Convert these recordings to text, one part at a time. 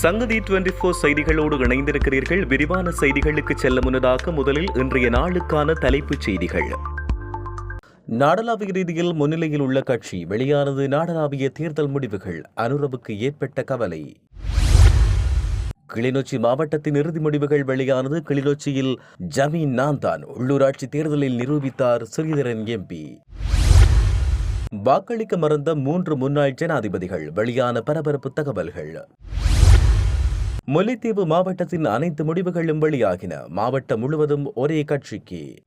சங்கதி twenty four செய்திகளோடு இணைந்திருக்கிறீர்கள். விரிவான செய்திகளுக்கு செல்ல முன்னதாக முதலில் இன்றைய நாளுக்கான தலைப்புச் செய்திகள். நாடளாவிய ரீதியில் முன்னிலையில் உள்ள கட்சி வெளியானது நாடளாவிய தேர்தல் முடிவுகள் அனுரவுக்கு ஏற்பட்ட கவலை. கிளிநொச்சி மாவட்டத்தின் இறுதி முடிவுகள் வெளியானது கிளிநொச்சியில் ஜமீன் நான் தான் உள்ளூராட்சி தேர்தலில் நிரூபித்தார் ஸ்ரீதரன் எம்பி. வாக்களிக்க மறந்த மூன்று முன்னாள் ஜனாதிபதிகள் வெளியான பரபரப்பு தகவல்கள். முல்லைத்தீவு மாவட்டத்தின் அனைத்து முடிவுகளும் வெளியாகின. மாவட்டம் முழுவதும் ஒரே கட்சிக்கு.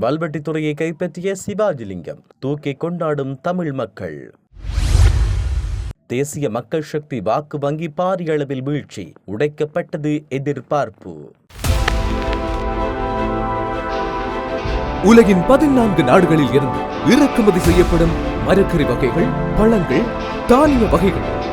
வல்வெட்டித்துறையை கைப்பற்றிய சிவாஜிலிங்கம் தூக்கி கொண்டாடும் தமிழ் மக்கள். தேசிய மக்கள் சக்தி வாக்கு வங்கி பாரிய அளவில் வீழ்ச்சி உடைக்கப்பட்டது எதிர்பார்ப்பு. உலகின் பதினான்கு நாடுகளில் இருந்து இறக்குமதி செய்யப்படும் மரக்கறி வகைகள் பழங்கள் தானிய வகைகள்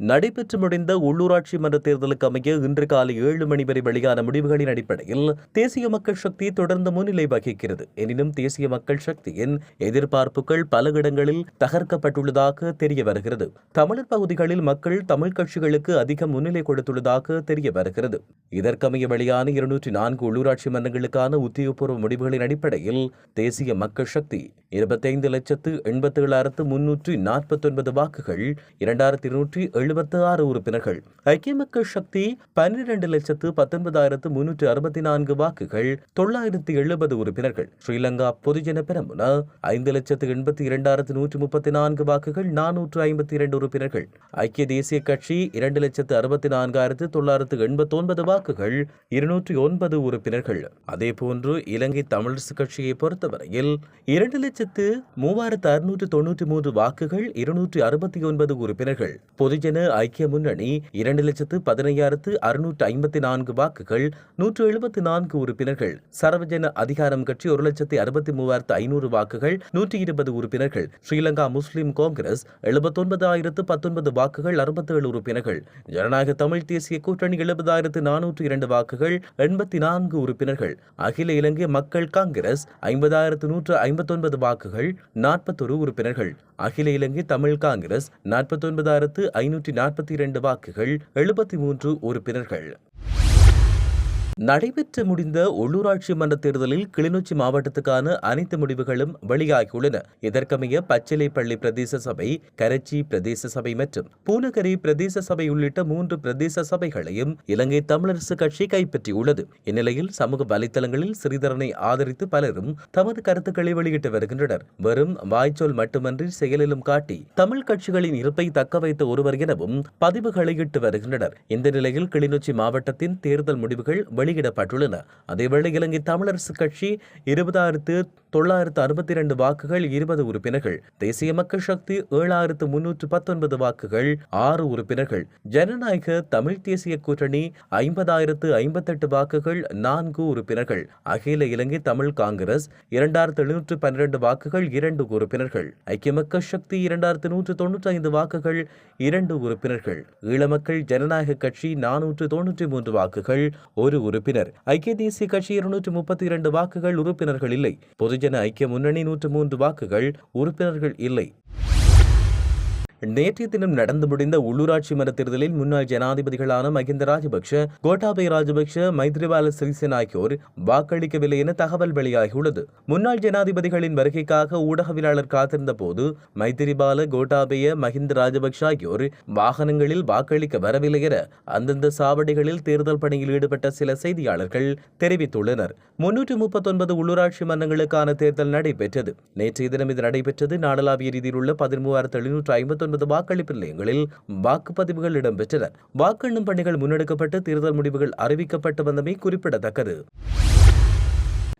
நடைபெற்று முடிந்த உள்ளூராட்சி மன்ற தேர்தலுக்கு அமைய இன்று காலை ஏழு மணி வரை வெளியான முடிவுகளின் அடிப்படையில் தேசிய மக்கள் சக்தி தொடர்ந்து முன்னிலை வகிக்கிறது. எனினும் தேசிய மக்கள் சக்தியின் எதிர்பார்ப்புகள் பல இடங்களில் தகர்க்கப்பட்டுள்ளதாக தெரிய வருகிறது. தமிழர் பகுதிகளில் மக்கள் தமிழ் கட்சிகளுக்கு அதிக முன்னிலை கொடுத்துள்ளதாக தெரிய வருகிறது. இதற்கமைய வெளியான இருநூற்றி நான்கு உள்ளூராட்சி மன்றங்களுக்கான உத்தியோகபூர்வ முடிவுகளின் அடிப்படையில் தேசிய மக்கள் சக்தி இருபத்தைந்து லட்சத்து எண்பத்தி ஏழாயிரத்து முன்னூற்றி நாற்பத்தி ஒன்பது வாக்குகள் இரண்டாயிரத்தி இருநூற்றி எழுபத்து ஆறு உறுப்பினர்கள். ஐக்கிய மக்கள் சக்தி பன்னிரண்டு லட்சத்து பத்தொன்பதாயிரத்து முன்னூற்று அறுபத்தி நான்கு வாக்குகள் தொள்ளாயிரத்து எழுபது உறுப்பினர்கள். ஸ்ரீலங்கா பொதுஜன பெரமுன ஐந்து லட்சத்து எண்பத்தி இரண்டாயிரத்து நூற்று முப்பத்தி நான்கு வாக்குகள் நானூற்று ஐம்பத்தி இரண்டு உறுப்பினர்கள். ஐக்கிய தேசிய கட்சி இரண்டு லட்சத்து அறுபத்தி நான்காயிரத்து தொள்ளாயிரத்து எண்பத்தி ஒன்பது வாக்குகள் இருநூற்றி ஒன்பது உறுப்பினர்கள். அதேபோன்று இலங்கை தமிழரசு கட்சியை பொறுத்தவரையில் இரண்டு லட்சத்து மூவாயிரத்து அறுநூற்று தொன்னூற்றி மூன்று வாக்குகள் இருநூற்றி அறுபத்தி ஒன்பது உறுப்பினர்கள். பொதுஜன ஐக்கிய முன்னணி இரண்டு லட்சத்து பதினையாயிரத்து அறுநூற்று ஐம்பத்தி நான்கு வாக்குகள் நூற்று எழுபத்தி நான்கு உறுப்பினர்கள். சர்வஜன அதிகாரம் கட்சி ஒரு லட்சத்து அறுபத்தி மூவாயிரத்து ஐநூறு வாக்குகள் நூற்றி இருபது உறுப்பினர்கள். ஸ்ரீலங்கா முஸ்லிம் காங்கிரஸ் எழுபத்தொன்பதாயிரத்து பத்தொன்பது வாக்குகள் அறுபத்தேழு உறுப்பினர்கள். ஜனநாயக தமிழ் தேசிய கூட்டணி எழுபதாயிரத்து நானூற்று இரண்டு வாக்குகள் எண்பத்தி நான்கு உறுப்பினர்கள். அகில இலங்கை மக்கள் காங்கிரஸ் ஐம்பதாயிரத்து நூற்று ஐம்பத்தொன்பது வாக்குகள் நாற்பத்தொரு உறுப்பினர்கள். அகில இலங்கை தமிழ் காங்கிரஸ் நாற்பத்தொன்பதாயிரத்து ஐநூற்றி நாற்பத்தி இரண்டு வாக்குகள் எழுபத்தி மூன்று உறுப்பினர்கள். நடைபெற்று முடிந்த உள்ளூராட்சி மன்ற தேர்தலில் கிளிநொச்சி மாவட்டத்துக்கான அனைத்து முடிவுகளும் வெளியாகியுள்ளன. இதற்கமைய பச்சிலைப்பள்ளி பிரதேச சபை கரச்சி பிரதேச சபை மற்றும் பூனகரி பிரதேச சபை உள்ளிட்ட மூன்று பிரதேச சபைகளையும் இலங்கை தமிழரசு கட்சி கைப்பற்றியுள்ளது. இந்நிலையில் சமூக வலைதளங்களில் ஸ்ரீதரனை ஆதரித்து பலரும் தமது கருத்துக்களை வெளியிட்டு வருகின்றனர். வெறும் வாய்ச்சொல் மட்டுமன்றி செயலிலும் காட்டி தமிழ் கட்சிகளின் இருப்பை தக்க வைத்த ஒருவர் எனவும் பதிவுகளை இட்டு வருகின்றனர். இந்த நிலையில் கிளிநொச்சி மாவட்டத்தின் தேர்தல் முடிவுகள் வெளியிடப்பட்டுள்ளன. அதேவேளை இலங்கை தமிழரசு கட்சி இருபதாயிரத்து தொள்ளாயிரத்து அறுபத்தி இரண்டு வாக்குகள் இருபது உறுப்பினர்கள். தேசிய மக்கள் சக்தி ஏழாயிரத்து முன்னூற்று பத்தொன்பது வாக்குகள் ஆறு உறுப்பினர்கள். ஜனநாயக தமிழ் தேசிய கூட்டணி ஐம்பதாயிரத்து ஐம்பத்தெட்டு வாக்குகள் நான்கு உறுப்பினர்கள். அகில இலங்கை தமிழ் காங்கிரஸ் இரண்டாயிரத்து எழுநூற்று பன்னிரண்டு வாக்குகள் இரண்டு உறுப்பினர்கள். ஐக்கிய மக்கள் சக்தி இரண்டாயிரத்து நூற்று தொன்னூற்றி ஐந்து வாக்குகள் இரண்டு உறுப்பினர்கள். ஈழமக்கள் ஜனநாயக கட்சி நானூற்று தொன்னூற்றி மூன்று வாக்குகள் ஒரு உறுப்பினர். ஐக்கிய தேசிய கட்சி இருநூற்று முப்பத்தி இரண்டு வாக்குகள் உறுப்பினர்கள் இல்லை. பொது பொதுஜன ஐக்கிய முன்னணி நூற்று மூன்று வாக்குகள் உறுப்பினர்கள் இல்லை. நேற்றைய தினம் நடந்து முடிந்த உள்ளூராட்சி மன்ற தேர்தலில் முன்னாள் ஜனாதிபதிகளான மகிந்த ராஜபக்ஷ கோட்டாபய ராஜபக்ஷ மைத்ரிபால சிறிசேன ஆகியோர் வாக்களிக்கவில்லை என தகவல் வெளியாகியுள்ளது. முன்னாள் ஜனாதிபதிகளின் வருகைக்காக ஊடகவியலாளர் காத்திருந்த போது மைத்திரிபால கோட்டாபய மஹிந்த ராஜபக்ஷ ஆகியோர் வாகனங்களில் வாக்களிக்க வரவில்லை என அந்தந்த சாவடிகளில் தேர்தல் பணியில் ஈடுபட்ட சில செய்தியாளர்கள் தெரிவித்துள்ளனர். முன்னூற்று முப்பத்தொன்பது உள்ளூராட்சி மன்றங்களுக்கான தேர்தல் நடைபெற்றது. நேற்றைய தினம் இது நடைபெற்றது. நாடளாவிய ரீதியில் உள்ள பதிமூவாயிரத்து எழுநூற்று ஐம்பத்தொன்பது வாக்களிப்பு நிலையங்களில் வாக்குப்பதிவுகள் இடம்பெற்றன. வாக்கெண்ணும் பணிகள் முன்னெடுக்கப்பட்டு தேர்தல் முடிவுகள் அறிவிக்கப்பட்டு வந்தமை குறிப்பிடத்தக்கது.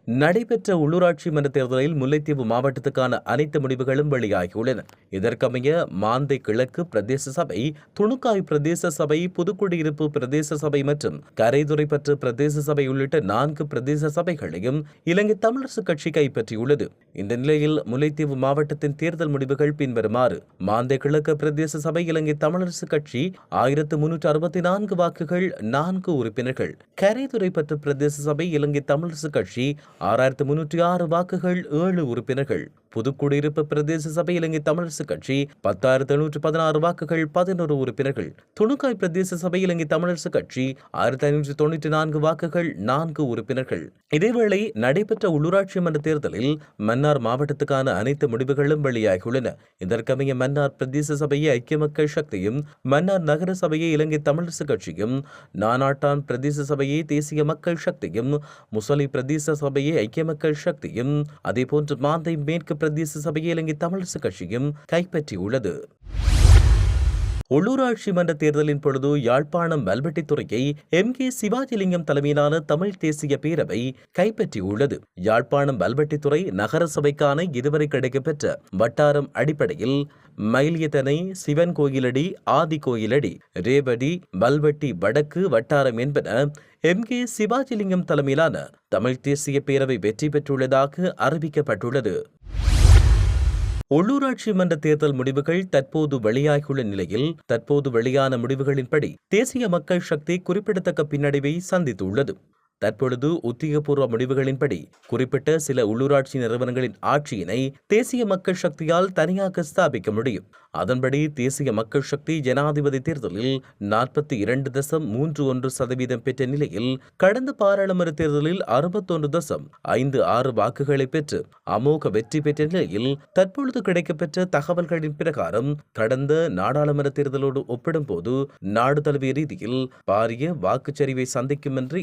நடைபெற்ற உள்ளூராட்சி மன்ற தேர்தலில் முல்லைத்தீவு மாவட்டத்துக்கான அனைத்து முடிவுகளும் வெளியாகியுள்ளன. இதற்கமைய மாந்தை கிழக்கு பிரதேச சபை துணுக்காய் பிரதேச சபை புதுக்குடியிருப்பு பிரதேச சபை மற்றும் கரைதுறைப்பற்று பிரதேச சபை உள்ளிட்ட நான்கு பிரதேச சபைகளையும் இலங்கை தமிழரசு கட்சி கைப்பற்றியுள்ளது. இந்த நிலையில் முல்லைத்தீவு மாவட்டத்தின் தேர்தல் முடிவுகள் பின்வருமாறு மாந்தை கிழக்கு பிரதேச சபை இலங்கை தமிழரசு கட்சி ஆயிரத்து முன்னூற்று அறுபத்தி நான்கு வாக்குகள் நான்கு உறுப்பினர்கள். கரைதுறைப்பற்று பிரதேச சபை இலங்கை தமிழரசு கட்சி ஆறாயிரத்து முன்னூற்றி ஆறு வாக்குகள் ஏழு உறுப்பினர்கள். புதுக்குடியிருப்பு பிரதேச சபை இலங்கை தமிழரசு கட்சி பத்தாயிரத்தி எழுநூற்று பதினாறு வாக்குகள் பதினோரு உறுப்பினர்கள். துணுக்காய் பிரதேச சபை இலங்கை தமிழரசு கட்சி ஆயிரத்தி ஐநூற்று தொண்ணூற்றி நான்கு வாக்குகள் நான்கு உறுப்பினர்கள். இதேவேளை நடைபெற்ற உள்ளூராட்சி மன்ற தேர்தலில் மன்னார் மாவட்டத்துக்கான அனைத்து முடிவுகளும் வெளியாகியுள்ளன. இதற்கமைய மன்னார் பிரதேச சபையை ஐக்கிய மக்கள் சக்தியும் மன்னார் நகர சபையை இலங்கை தமிழரசு கட்சியும் நானாட்டான் பிரதேச சபையை தேசிய மக்கள் சக்தியும் முசலி பிரதேச சபையை ஐக்கிய மக்கள் சக்தியும் அதேபோன்று மாந்தை மேற்கு பிரதேச சபையை இலங்கை தமிழரசு கட்சியும் கைப்பற்றியுள்ளது. உள்ளூராட்சி மன்ற தேர்தலின் பொழுது யாழ்ப்பாணம் மல்வெட்டித்துறையை எம். கே. சிவாஜிலிங்கம் தலைமையிலான தமிழ் தேசிய பேரவை கைப்பற்றியுள்ளது. யாழ்ப்பாணம் மல்வெட்டித்துறை நகர சபைக்கான இதுவரை கிடைக்கப்பெற்ற வட்டாரம் அடிப்படையில் மயிலியத்தனை சிவன் கோயிலடி ஆதி கோயிலடி ரேவடி மல்வெட்டி வடக்கு வட்டாரம் என்பன எம். கே. சிவாஜிலிங்கம் தலைமையிலான தமிழ் தேசிய பேரவை வெற்றி பெற்றுள்ளதாக அறிவிக்கப்பட்டுள்ளது. உள்ளூராட்சி மன்ற தேர்தல் முடிவுகள் தற்போது வெளியாகியுள்ள நிலையில் தற்போது வெளியான முடிவுகளின்படி தேசிய மக்கள் சக்தி குறிப்பிடத்தக்க பின்னடைவை சந்தித்துள்ளது. தற்பொழுது உத்தியோகபூர்வ முடிவுகளின்படி குறிப்பிட்ட சில உள்ளூராட்சி நிறுவனங்களின் ஆட்சியினை தேசிய மக்கள் சக்தியால் தனியாக ஸ்தாபிக்க முடியும். அதன்படி தேசிய மக்கள் சக்தி ஜனாதிபதி தேர்தலில் நாற்பத்தி இரண்டு தசம் மூன்று ஒன்று சதவீதம் பெற்ற நிலையில் கடந்த பாராளுமன்ற தேர்தலில் அறுபத்தொன்று தசம் ஐந்து ஆறு வாக்குகளை பெற்று அமோக வெற்றி பெற்ற நிலையில் தற்பொழுது கிடைக்கப்பெற்ற தகவல்களின் பிரகாரம் கடந்த நாடாளுமன்ற தேர்தலோடு ஒப்பிடும்போது நாடு தழுவிய ரீதியில் பாரிய வாக்குச்சரிவை சந்திக்கும் என்று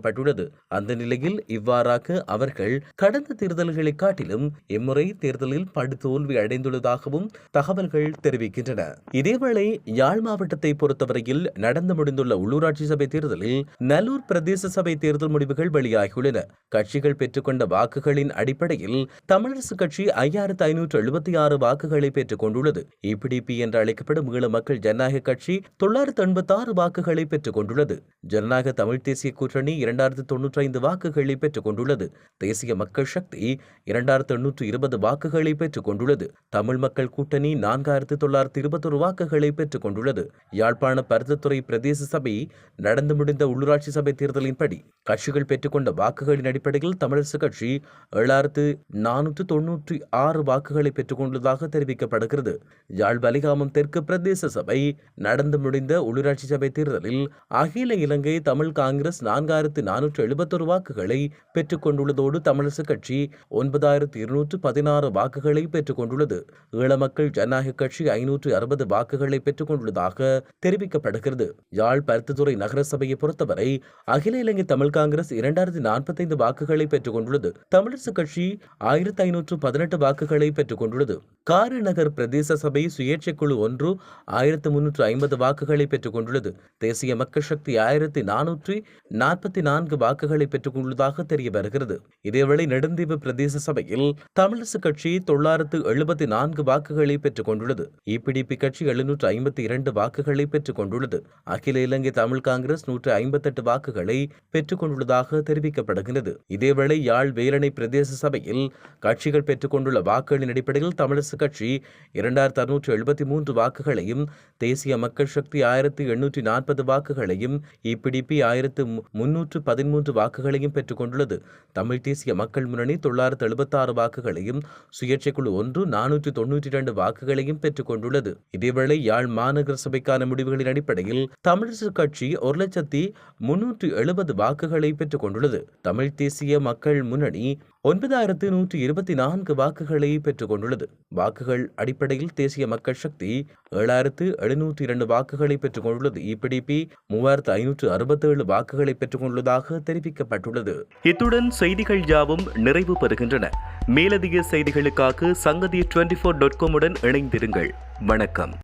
எதிர்பார்க்கப்பட்டுள்ளது அந்த நிலையில் இவ்வாறாக அவர்கள் கடந்த தேர்தல்களை காட்டிலும் இம்முறை தேர்தலில் படுதோல்வி அடைந்துள்ளதாகவும் தகவல்கள் தெரிவிக்கின்றன. இதேவேளை யாழ் மாவட்டத்தை பொறுத்தவரையில் நடந்து முடிந்துள்ள உள்ளூராட்சி சபை தேர்தலில் நல்லூர் பிரதேச சபை தேர்தல் முடிவுகள் வெளியாகியுள்ளன. கட்சிகள் பெற்றுக்கொண்ட வாக்குகளின் அடிப்படையில் தமிழரசு கட்சி ஐயாயிரத்து ஐநூற்று எழுபத்தி ஆறு வாக்குகளை பெற்றுக் கொண்டுள்ளது. இபிடிபி என்று அழைக்கப்படும் ஈழ மக்கள் ஜனநாயக கட்சி தொள்ளாயிரத்து எண்பத்தி ஆறு வாக்குகளை பெற்றுக் கொண்டுள்ளது. ஜனநாயக தமிழ் தேசிய கூட்டணி இரண்டாயிரத்து தொன்னூற்றி ஐந்து வாக்குகளை பெற்றுக் கொண்டுள்ளது தேசிய மக்கள் சக்தி இரண்டாயிரத்து எண்ணூற்று இருபது வாக்குகளை பெற்றுக் கொண்டுள்ளது தமிழ் மக்கள் கூட்டணி நான்காயிரத்து தொள்ளாயிரத்து இருபத்தொரு வாக்குகளை பெற்றுக் கொண்டுள்ளது யாழ்ப்பாண பருத்தத்துறை பிரதேச சபை நடந்து முடிந்த உள்ளூராட்சி சபை தேர்தலின்படி கட்சிகள் பெற்றுக்கொண்ட வாக்குகளின் அடிப்படையில் தமிழரசு கட்சி ஏழாயிரத்து நானூற்று தொன்னூற்றி ஆறு வாக்குகளை பெற்றுக் கொண்டுள்ளதாக தெரிவிக்கப்படுகிறது. யாழ் வலிகாமம் தெற்கு பிரதேச சபை நடந்து முடிந்த உள்ளூராட்சி சபை தேர்தலில் அகில இலங்கை தமிழ் காங்கிரஸ் நான்காயிரத்து ஆயிரத்து நானூற்று எழுபத்தொரு வாக்குகளை பெற்றுக் கொண்டுள்ளதோடு தமிழரசு கட்சி ஒன்பதாயிரத்து இருநூற்று பதினாறு வாக்குகளை பெற்றுக் கொண்டுள்ளது. ஈழ மக்கள் ஜனநாயக கட்சி ஐநூற்று அறுபது வாக்குகளை பெற்றுக் கொண்டுள்ளதாக தெரிவிக்கப்படுகிறது. யாழ் பருத்தித்துறை நகரசபையை பொறுத்தவரை அகில இலங்கை தமிழ் காங்கிரஸ் இரண்டாயிரத்தி நாற்பத்தைந்து வாக்குகளை பெற்றுக் கொண்டுள்ளது. தமிழரசு கட்சி ஆயிரத்தி ஐநூற்று பதினெட்டு வாக்குகளை பெற்றுக் கொண்டுள்ளது. காரநகர் பிரதேச சபை சுயேட்சை குழு ஒன்று ஆயிரத்து முன்னூற்று ஐம்பது வாக்குகளை பெற்றுக் கொண்டுள்ளது. தேசிய மக்கள் சக்தி ஆயிரத்தி நானூற்றி நாற்பத்தி நான்கு வாக்குகளை பெற்றுக்கொள்வதாக தெரிய வருகிறது. இதேவேளை நெடுந்தீவு பிரதேச சபையில் தமிழிசு கட்சி தொள்ளாயிரத்து எழுபத்தி நான்கு வாக்குகளை பெற்றுக் கொண்டுள்ளது. இபிடிபி கட்சி எழுநூற்று ஐம்பத்தி இரண்டு வாக்குகளை பெற்றுக் கொண்டுள்ளது. அகில இலங்கை தமிழ் காங்கிரஸ் நூற்று ஐம்பத்தெட்டு வாக்குகளை பெற்றுக் கொண்டுள்ளதாக தெரிவிக்கப்படுகிறது இதேவேளை யாழ் வேலணை பிரதேச சபையில் கட்சிகள் பெற்றுக் கொண்டுள்ள வாக்குகளின் அடிப்படையில் தமிழரசு கட்சி இரண்டாயிரத்து அறுநூற்று எழுபத்தி மூன்று வாக்குகளையும் தேசிய மக்கள் சக்தி ஆயிரத்தி எண்ணூற்றி நாற்பது வாக்குகளையும் இபிடிபி ஆயிரத்து முன்னூற்று பதிமூன்று வாக்குகளையும் பெற்றுக் கொண்டுள்ளது தமிழ் தேசிய மக்கள் முன்னணி தொள்ளாயிரத்து எழுபத்தாறு வாக்குகளையும் சுயேட்சை குழு ஒன்று நானூற்று தொன்னூற்றி இரண்டு வாக்குகளையும் பெற்றுக் கொண்டுள்ளது இதேவேளை யாழ் மாநகர சபைக்கான முடிவுகளின் அடிப்படையில் தமிழரசு கட்சி ஒரு லட்சத்தி முன்னூற்று எழுபது வாக்குகளை பெற்றுக் கொண்டுள்ளது தமிழ் தேசிய மக்கள் முன்னணி ஒன்பதாயிரத்து நூற்றி இருபத்தி நான்கு வாக்குகளை பெற்றுக் கொண்டுள்ளது வாக்குகள் அடிப்படையில் தேசிய மக்கள் சக்தி ஏழாயிரத்து எழுநூற்றி இரண்டு வாக்குகளை பெற்றுக் கொண்டுள்ளது இபிடிபி மூவாயிரத்து ஐநூற்று அறுபத்தேழு வாக்குகளை பெற்றுக் கொண்டுள்ளதாக தெரிவிக்கப்பட்டுள்ளது. இத்துடன் செய்திகள் யாவும் நிறைவு பெறுகின்றன. மேலதிக செய்திகளுக்காக சங்கதி டுவெண்டி ஃபோர் டாட் காமுடன் இணைந்திருங்கள். வணக்கம்.